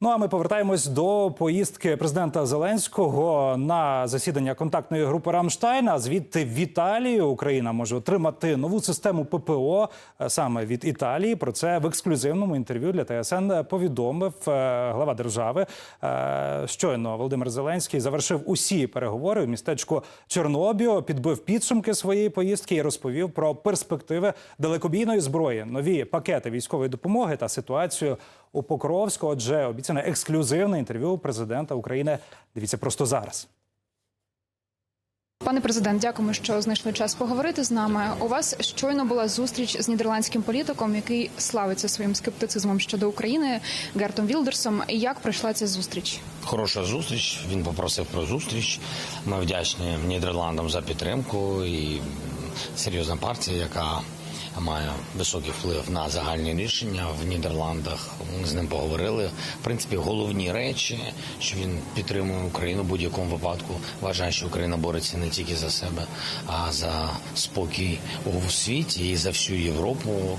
Ну а ми повертаємось до поїздки президента Зеленського на засідання контактної групи Рамштайна. Звідти в Італію Україна може отримати нову систему ППО е, саме від Італії. Про це в ексклюзивному інтерв'ю для ТСН повідомив е, глава держави. Е, Щойно Володимир Зеленський завершив усі переговори в містечку Чорнобіо, підбив підсумки своєї поїздки і розповів про перспективи далекобійної зброї, нові пакети військової допомоги та ситуацію у Покровську. Отже, обіцяне ексклюзивне інтерв'ю президента України. Дивіться просто зараз. Пане президент, дякуємо, що знайшли час поговорити з нами. У вас щойно була зустріч з нідерландським політиком, який славиться своїм скептицизмом щодо України Гертом Вілдерсом. Як пройшла ця зустріч? Хороша зустріч. Він попросив про зустріч. Ми вдячні Нідерландам за підтримку і серйозна партія, яка має високий вплив на загальні рішення в Нідерландах. Ми з ним поговорили. В принципі, головні речі, що він підтримує Україну в будь-якому випадку. Вважає, що Україна бореться не тільки за себе, а за спокій у світі і за всю Європу.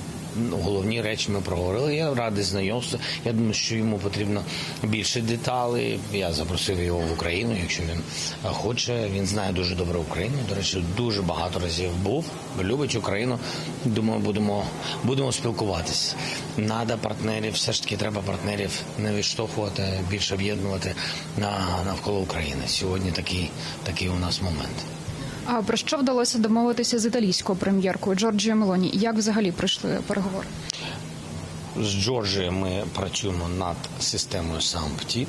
Головні речі ми проговорили. Я радий знайомству. Я думаю, що йому потрібно більше деталей. Я запросив його в Україну, якщо він е, хоче. Він знає дуже добре Україну. До речі, дуже багато разів був. Любить Україну. Думаю, будемо будемо спілкуватися. Надо партнерів, все ж таки треба партнерів не відштовхувати, більше об'єднувати на навколо України. Сьогодні такий такий у нас момент. А про що вдалося домовитися з італійською прем'єркою Джорджією Мелоні? Як взагалі пройшли переговори? З Джорджією ми працюємо над системою САМПТІ.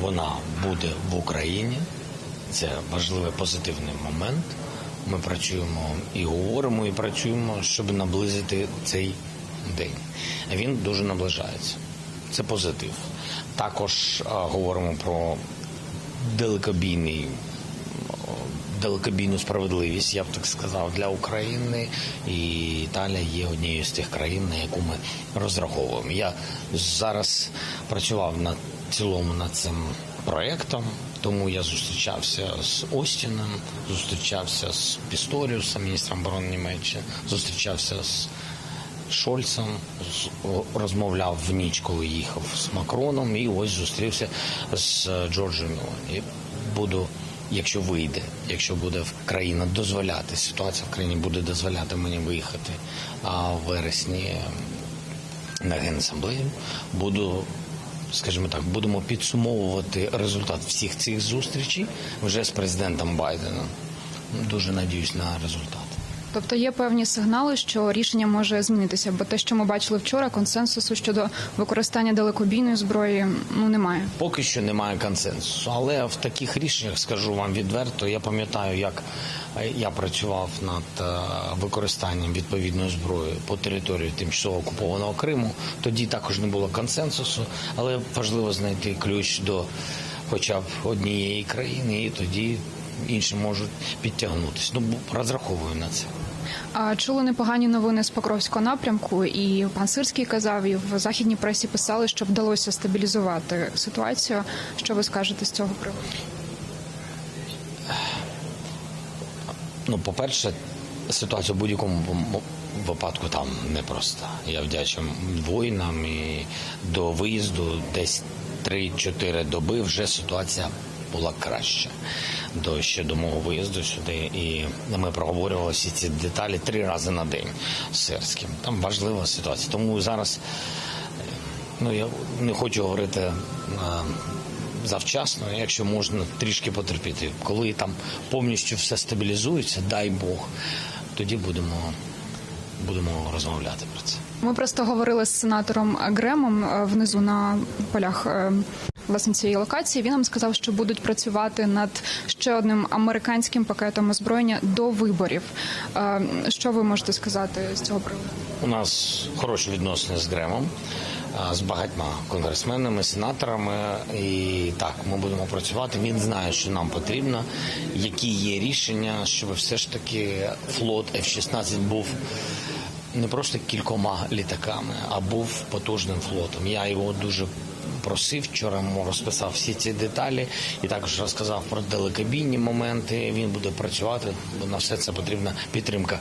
Вона буде в Україні. Це важливий позитивний момент. Ми працюємо і говоримо, і працюємо, щоб наблизити цей день. Він дуже наближається. Це позитив. Також а, говоримо про далекобійний далекобійну справедливість, я б так сказав, для України. І Італія є однією з тих країн, на яку ми розраховуємо. Я зараз працював над цілому над цим проектом. Тому я зустрічався з Остіном, зустрічався з Пісторіусом, міністром оборони Німеччини, зустрічався з Шольцем, розмовляв в ніч, коли їхав з Макроном, і ось зустрівся з Джорджем Мелоні. І буду, якщо вийде, якщо буде країна дозволяти, ситуація в країні буде дозволяти мені виїхати а в вересні на генасамблею, буду. Скажімо так, будемо підсумовувати результат всіх цих зустрічей вже з президентом Байденом. Дуже надіюсь на результат. Тобто є певні сигнали, що рішення може змінитися, бо те, що ми бачили вчора, консенсусу щодо використання далекобійної зброї, ну немає. Поки що немає консенсусу, але в таких рішеннях скажу вам відверто. Я пам'ятаю, як е, я працював над е, використанням відповідної зброї по території тимчасово окупованого Криму. Тоді також не було консенсусу, але важливо знайти ключ до хоча б однієї країни, і тоді інші можуть підтягнутися. Ну розраховую на це. А чули непогані новини з Покровського напрямку, і пан Сирський казав, і в західній пресі писали, що вдалося стабілізувати ситуацію. Що ви скажете з цього приводу? Ну, по-перше, ситуація в будь-якому випадку там непроста. Я вдячний воїнам і до виїзду десь 3-4 доби вже ситуація була краща. До ще до мого виїзду сюди, і ми проговорювали всі ці деталі три рази на день з Сирським. Там важлива ситуація. Тому зараз е, ну я не хочу говорити. е, завчасно, якщо можна трішки потерпіти. Коли там повністю все стабілізується, дай Бог, тоді будемо, будемо розмовляти про це. Ми просто говорили з сенатором Гремом е, внизу на полях. Е, Власне цієї локації він нам сказав, що будуть працювати над ще одним американським пакетом озброєння до виборів. Е, Що ви можете сказати з цього приводу? У нас хороші відносини з Гремом, з багатьма конгресменами, сенаторами. І так, ми будемо працювати. Він знає, що нам потрібно, які є рішення, щоб все ж таки флот F-16 був. Не просто кількома літаками, а був потужним флотом. Я його дуже просив вчора йому розписав всі ці деталі і також розказав про далекобійні моменти. Він буде працювати, бо на все це потрібна підтримка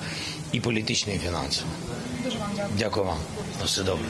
і політична, і фінансова. Дуже вам дякую. Дякую вам. На все добре.